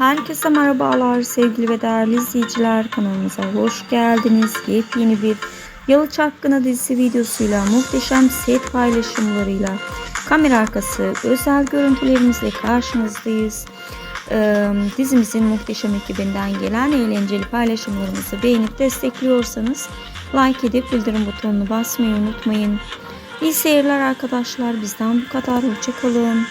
Herkese merhabalar sevgili ve değerli izleyiciler. Kanalımıza hoş geldiniz. Yepyeni bir Yalı Çapkını dizisi videosuyla muhteşem set paylaşımlarıyla kamera arkası özel görüntülerimizle karşınızdayız. Ee, dizimizin muhteşem ekibinden gelen eğlenceli paylaşımlarımızı beğenip destekliyorsanız like edip bildirim butonunu basmayı unutmayın. İyi seyirler arkadaşlar. Bizden bu kadar. Hoşçakalın.